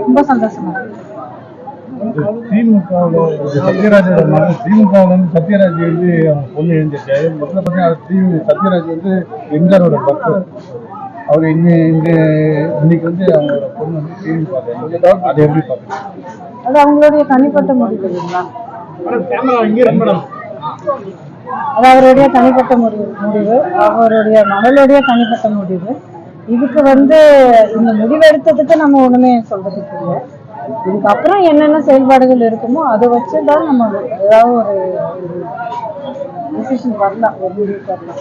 ரொம்ப சந்தோஷமா இருக்கு. திமுகவில் சத்யராஜோட மகன் திமுகவில் வந்து சத்யராஜ் வந்து அவங்க பொண்ணு எழுந்திருக்காரு முதல்ல பார்த்தீங்கன்னா அது தி- சத்யராஜ் வந்து எம்ஜிஆரோட பக்தர் அவர் இங்க இங்க இன்னைக்கு வந்து அவங்களோட பொண்ணு வந்து திமுக அதை எப்படி பார்க்குறீங்க? அது அவங்களுடைய தனிப்பட்ட முடிவு இல்லைங்களா? அது அவருடைய தனிப்பட்ட முடிவு முடிவு அவருடைய மகளுடைய தனிப்பட்ட முடிவு இதுக்கு வந்து இந்த முடிவு எடுத்ததுக்கு நம்ம ஒண்ணுமே சொல்றதுக்கு இல்லை. இதுக்கப்புறம் என்னென்ன செயல்பாடுகள் இருக்குமோ அதை வச்சு தான் நம்ம ஏதாவது ஒரு டிசிஷன் வரலாம் ஒரு முடிவு வரலாம்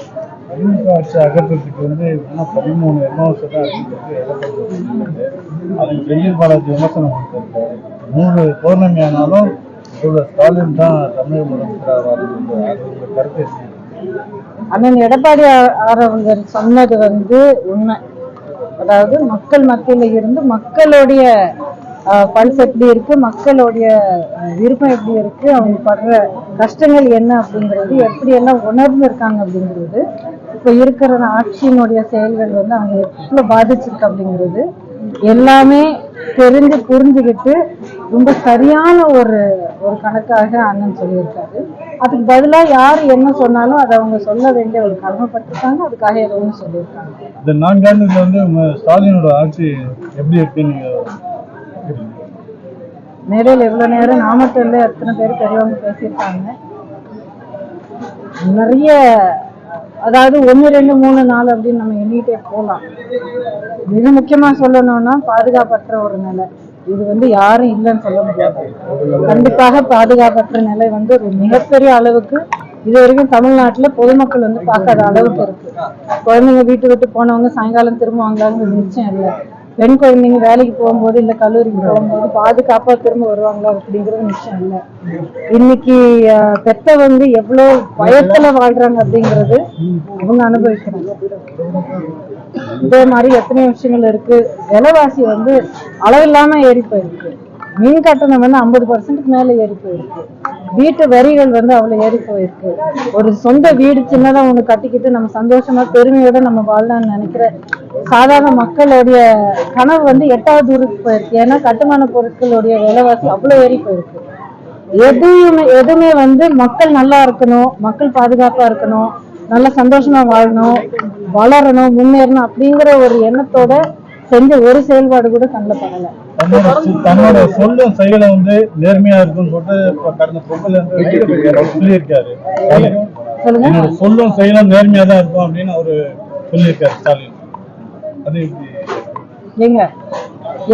திமுக ஆட்சி அகற்றத்துக்கு வந்து இன்னும் பதிமூணு எம்எல்ஏ தான் இருக்குது எலெக்ஷன் அதுக்கு செந்தில் பாலாஜி விமர்சனம் கொடுத்திருக்காரு. நூறு பௌர்ணமி ஆனாலும் இவ்வளோ ஸ்டாலின் தான் தமிழக முதலமைச்சராக அது உங்க கருத்து எப்படி? அண்ணன் எடப்பாடி ஆரவங்கர் சொன்னது வந்து உண்மை. அதாவது மக்கள் மத்தியில இருந்து மக்களுடைய பல்ஸ் எப்படி இருக்கு மக்களுடைய விருப்பம் எப்படி இருக்கு அவங்க படுற கஷ்டங்கள் என்ன அப்படிங்கிறது எப்படி எல்லாம் உணர்ந்து இருக்காங்க அப்படிங்கிறது இப்போ இருக்கிற ஆட்சியினுடைய செயல்கள் வந்து அவங்க எவ்வளவு பாதிச்சிருக்கு அப்படிங்கிறது எல்லாமே தெரிஞ்சு புரிஞ்சுக்கிட்டு ரொம்ப சரியான ஒரு ஒரு கணக்காக அண்ணன் சொல்லியிருக்காரு. அதுக்கு பதிலா யார் என்ன சொன்னாலும் அதை அவங்க சொல்ல வேண்டிய ஒரு கடமைப்பட்டிருக்காங்க. அதுக்காக ஒன்று சொல்லியிருக்காங்க. இந்த நான்காண்டுல வந்து ஸ்டாலினோட ஆட்சி எப்படி நீங்க மேடையில் இவ்வளோ நேரம் நாமக்கல்ல எத்தனை பேர் பெரியவங்க பேசியிருக்காங்க. நிறைய அதாவது ஒன்று ரெண்டு மூணு நாள் அப்படின்னு நம்ம எண்ணிகிட்டே போகலாம் மிக முக்கியமா சொல்லணும்னா பாதுகாப்பற்ற ஒரு நிலை. இது வந்து யாரும் இல்லைன்னு சொல்ல முடியாது. கண்டிப்பாக பாதுகாப்பற்ற நிலை வந்து ஒரு மிகப்பெரிய அளவுக்கு இது வரைக்கும் தமிழ்நாட்டுல பொதுமக்கள் வந்து பார்க்காத அளவுக்கு இருக்கு. குழந்தைங்க வீட்டு விட்டு போனவங்க சாயங்காலம் திரும்புவாங்களான்னு நிச்சயம் இல்லை. பெண் குழந்தைங்க வேலைக்கு போகும்போது இல்லை கல்லூரிக்கு போகும்போது பாதுகாப்பா திரும்ப வருவாங்களா அப்படிங்கிறது நிச்சயம் இல்லை. இன்னைக்கு பெத்த பெத்தவங்க எவ்வளவு பயத்துல வாழ்றாங்க அப்படிங்கிறது அவங்க அனுபவிக்கிறாங்க. இதே மாதிரி எத்தனையோ விஷயங்கள் இருக்கு. விலைவாசி வந்து அளவில்லாம ஏறி போயிருக்கு. மின் கட்டணம் வந்து ஐம்பது பர்சன்ட்டுக்கு மேல ஏறி போயிருக்கு. வீட்டு வரிகள் வந்து அவ்வளவு ஏறி போயிருக்கு. ஒரு சொந்த வீடு சின்னதா ஒண்ணு கட்டிக்கிட்டு நம்ம சந்தோஷமா பெருமையோட நம்ம வாழலாம்னு நினைக்கிற சாதாரண மக்களுடைய கனவு வந்து எட்டாவது தூரத்துக்கு போயிருக்கு. ஏன்னா கட்டுமான பொருட்களுடைய விலைவாசி அவ்வளவு ஏறி போயிருக்கு. எதுவுமே எதுவுமே வந்து மக்கள் நல்லா இருக்கணும் மக்கள் பாதுகாப்பா இருக்கணும் நல்லா சந்தோஷமா வாழணும் வளரணும் முன்னேறணும் அப்படிங்கிற ஒரு எண்ணத்தோட செஞ்ச ஒரு செயல்பாடு கூட கண்ணில் படல தன்னோட சொல்லும் செயலை வந்து நேர்மையா இருக்குன்னு சொல்லிட்டு கடந்த பொங்கல் சொல்லியிருக்காரு. என்னோட சொல்லும் செயலும் நேர்மையா தான் இருக்கும் அப்படின்னு அவரு சொல்லியிருக்காரு ஸ்டாலின். அது ஏங்க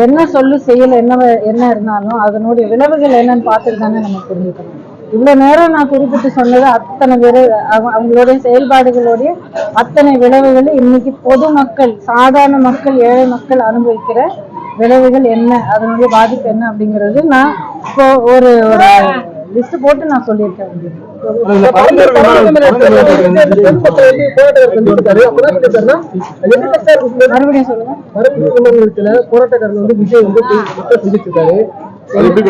என்ன சொல்லு செயல் என்ன என்ன இருந்தாலும் அதனுடைய விளைவுகள் என்னன்னு பார்த்துட்டு தானே நம்ம புரிஞ்சுக்கணும். இவ்வளவு நேரம் நான் குறிப்பிட்டு சொன்னது அத்தனை விரை அவங்க- அவங்களுடைய செயல்பாடுகளுடைய அத்தனை விளைவுகள் இன்னைக்கு பொதுமக்கள் சாதாரண மக்கள் ஏழை மக்கள் அனுபவிக்கிற விளைவுகள் என்ன அதனுடைய பாதிப்பு என்ன அப்படிங்கிறது நான் இப்போ ஒரு ஒரு லிஸ்ட் போட்டு நான் சொல்லியிருக்கேன். மறுபடியும் சொல்லுங்க. போராட்டக்காரர் வந்து விஜய் வந்து வந்து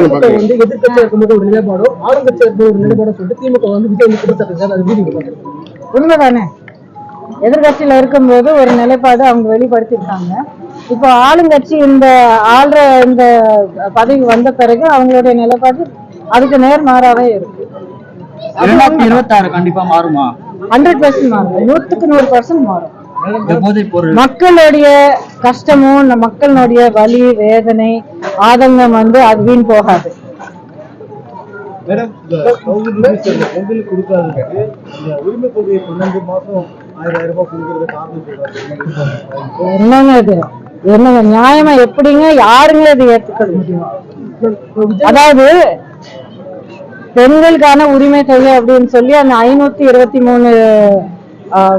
எதிர்கட்சியா இருக்கும்போது ஒரு நிலைப்பாடும் ஆளுங்கட்சியா இருக்கும்போது ஒரு நிலைப்பாடும் சொல்லிட்டு திமுக வந்து விஜய் வந்து குற்றச்சாட்டு அது வீடியோ பாக்குறேன் உண்மைதானே? எதிர்கட்சியில இருக்கும்போது ஒரு நிலைப்பாடு அவங்க வெளிப்படுத்திருக்காங்க இப்போ ஆளுங்கட்சி இந்த ஆள்ற இந்த பதவி வந்த பிறகு அவங்களுடைய நிலைப்பாடு அதுக்கு நேர் மாறாவே இருக்கு. இரண்டாயிரத்தி இருபத்தி ஆறு கண்டிப்பா மாறுமா? ஹண்ட்ரட் பர்சன்ட் மாறும். நூற்றுக்கு நூறு பர்சன்ட் மாறும். மக்களுடைய கஷ்டமும் மக்களுடைய வலி வேதனை ஆதங்கம் வந்து அது வீண் போகாது. பொங்கல் கொடுக்காததுக்கு இந்த உரிமை தொகையை பன்னெண்டு மாசம் ஆயிரம் ஆயிரம் ரூபாய் கொடுக்கறது காரணம் சொல்றாரு என்னங்க இது? என்னங்க நியாயமா எப்படிங்க? யாருங்க இதை முடியும் அதாவது பெண்களுக்கான உரிமை தொகை அப்படின்னு சொல்லி அந்த ஐநூத்தி இருபத்தி மூணு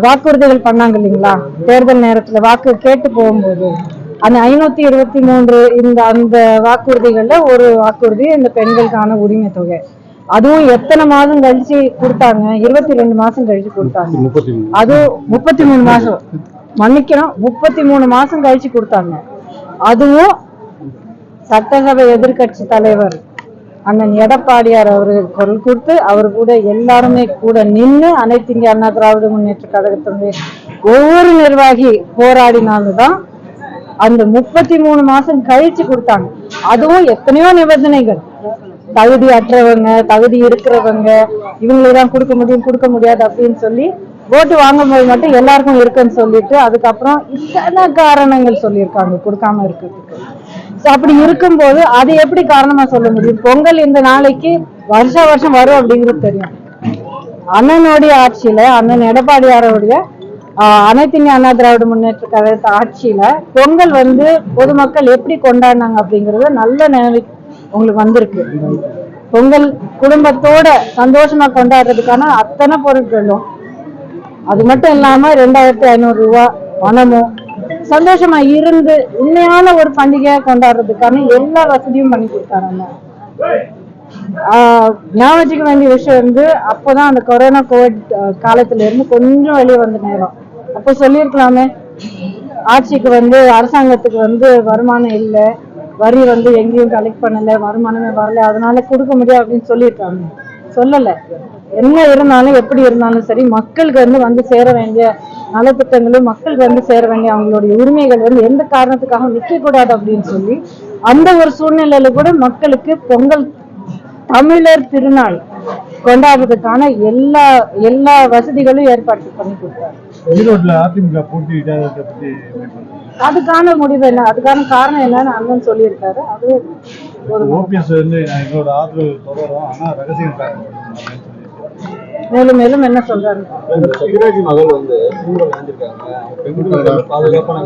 வாக்குறுதிகள் பண்ணாங்க இல்லைங்களா? தேர்தல் நேரத்துல வாக்கு கேட்டு போகும்போது. அந்த ஐநூத்தி இருபத்தி மூன்று இந்த அந்த வாக்குறுதிகள்ல ஒரு வாக்குறுதி இந்த பெண்களுக்கான உரிமை தொகை. அதுவும் எத்தனை மாதம் கழிச்சு கொடுத்தாங்க? இருபத்தி ரெண்டு மாசம் கழிச்சு கொடுத்தாங்க. அது முப்பத்தி மூணு மாசம் மன்னிக்கிறோம் முப்பத்தி மூணு மாசம் கழிச்சு கொடுத்தாங்க. அதுவும் சட்டசபை எதிர்க்கட்சி தலைவர் அண்ணன் எடப்பாடியார் அவர்கள் குரல் கொடுத்து அவர் கூட எல்லாருமே கூட நின்று அனைத்து இந்திய அண்ணா திராவிட முன்னேற்ற கழகத்தினுடைய ஒவ்வொரு நிர்வாகி போராடினால்தான் அந்த முப்பத்தி மூணு மாசம் கழிச்சு கொடுத்தாங்க. அதுவும் எத்தனையோ நிபந்தனைகள். தகுதி அற்றவங்க தகுதி இருக்கிறவங்க இவங்களுக்கு கொடுக்க முடியும் கொடுக்க முடியாது அப்படின்னு சொல்லி ஓட்டு வாங்கும்போது மட்டும் எல்லாருக்கும் இருக்குன்னு சொல்லிட்டு அதுக்கப்புறம் இத்தனை காரணங்கள் சொல்லியிருக்காங்க கொடுக்காம இருக்கிறதுக்கு. So, அப்படி இருக்கும்போது அது எப்படி காரணமா சொல்ல முடியும்? பொங்கல் இந்த நாளைக்கு வருஷ வருஷம் வரும் அப்படிங்கிறது தெரியும். அண்ணனுடைய ஆட்சியில அண்ணன் எடப்பாடியாரோடைய அனைத்து இந்திய அண்ணா திராவிட முன்னேற்ற கழகத்து ஆட்சியில பொங்கல் வந்து பொதுமக்கள் எப்படி கொண்டாடினாங்க அப்படிங்கறது நல்ல நினைவு உங்களுக்கு வந்திருக்கு. பொங்கல் குடும்பத்தோட சந்தோஷமா கொண்டாடுறதுக்கான அத்தனை பொருட்களும். அது மட்டும் இல்லாம ரெண்டாயிரத்தி ஐநூறு ரூபா பணமும் சந்தோஷமா இருந்து உண்மையான ஒரு பண்டிகையா கொண்டாடுறதுக்கான எல்லா வசதியும் பண்ணி கொடுத்தாங்க ஞாபகம் வேண்டிய விஷயம் வந்து அப்போதான் அந்த கொரோனா கோவிட் காலத்துல இருந்து கொஞ்சம் வெளியே வந்த நேரம். அப்போ சொல்லியிருக்கலாமே ஆட்சிக்கு வந்து அரசாங்கத்துக்கு வந்து வருமானம் இல்லை. வரி வந்து எங்கேயும் கலெக்ட் பண்ணல வருமானமே வரல. அதனால கொடுக்க முடியாது அப்படின்னு சொல்லியிருக்காங்க. சொல்லல. என்ன இருந்தாலும் எப்படி இருந்தாலும் சரி மக்களுக்கு வந்து வந்து சேர வேண்டிய நலத்திட்டங்களும் மக்களுக்கு வந்து சேர வேண்டிய அவங்களுடைய உரிமைகள் வந்து எந்த காரணத்துக்காக நிக்க கூடாது அப்படின்னு சொல்லி அந்த ஒரு சூழ்நிலையில கூட மக்களுக்கு பொங்கல் தமிழர் திருநாள் கொண்டாடுறதுக்கான எல்லா எல்லா வசதிகளும் ஏற்பாடு பண்ணி கொடுத்தாரு? அதுக்கான முடிவு என்ன அதுக்கான காரணம் என்னன்னு அண்ணன் சொல்லியிருக்காரு. அது ஒரு ஓபிஎஸ் வந்து நான் எங்களோட ஆதரவு தொடரும் ஆனா ரகசியம் காரணம் அப்படின்னு சொல்லியிருக்காரு. மேலும் மேலும் என்ன சொல்றாரு? மகள் வந்து பாதுகாப்பான